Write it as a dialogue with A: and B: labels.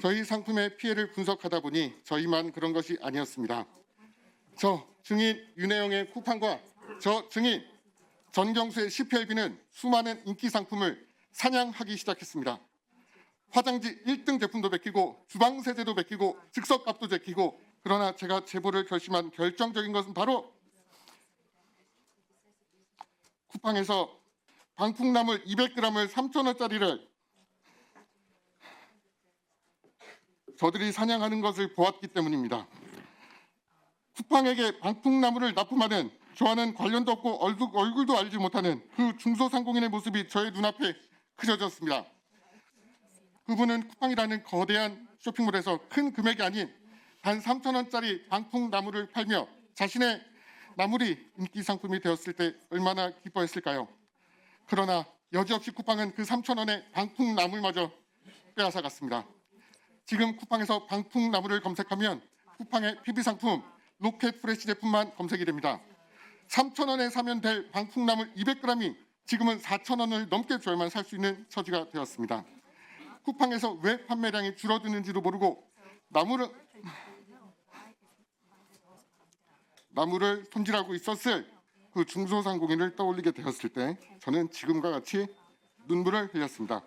A: 저희 상품의 피해를 분석하다 보니 저희만 그런 것이 아니었습니다. 저 증인 윤혜영의 쿠팡과 저 증인 전경수의 CPLB는 수많은 인기 상품을 사냥하기 시작했습니다. 화장지 1등 제품도 베끼고 주방 세제도 베끼고 즉석값도 제끼고 그러나 제가 제보를 결심한 결정적인 것은 바로 쿠팡에서 방풍나물 200g을 3,000원짜리를 저들이 사냥하는 것을 보았기 때문입니다. 쿠팡에게 방풍나물을 납품하는 저와는 관련도 없고 얼굴, 얼굴 도 알지 못하는 그 중소상공인의 모습이 저의 눈앞에 그려졌습니다. 그분은 쿠팡이라는 거대한 쇼핑몰에서 큰 금액이 아닌 단 3천 원짜리 방풍 나무를 팔며 자신의 나물이 인기 상품이 되었을 때 얼마나 기뻐했을까요? 그러나 여지없이 쿠팡은 그 3천 원의 방풍 나물마저 빼앗아 갔습니다. 지금 쿠팡에서 방풍 나물을 검색하면 쿠팡의 PB 상품 로켓 프레시 제품만 검색이 됩니다. 3천 원에 사면 될 방풍 나물 200g이 지금은 4천 원을 넘게 줘야만 살 수 있는 처지가 되었습니다. 쿠팡에서 왜 판매량이 줄어드는지도 모르고 나무를 나무를 손질하고 있었을 그 중소상공인을 떠올리게 되었을 때 저는 지금과 같이 눈물을 흘렸습니다.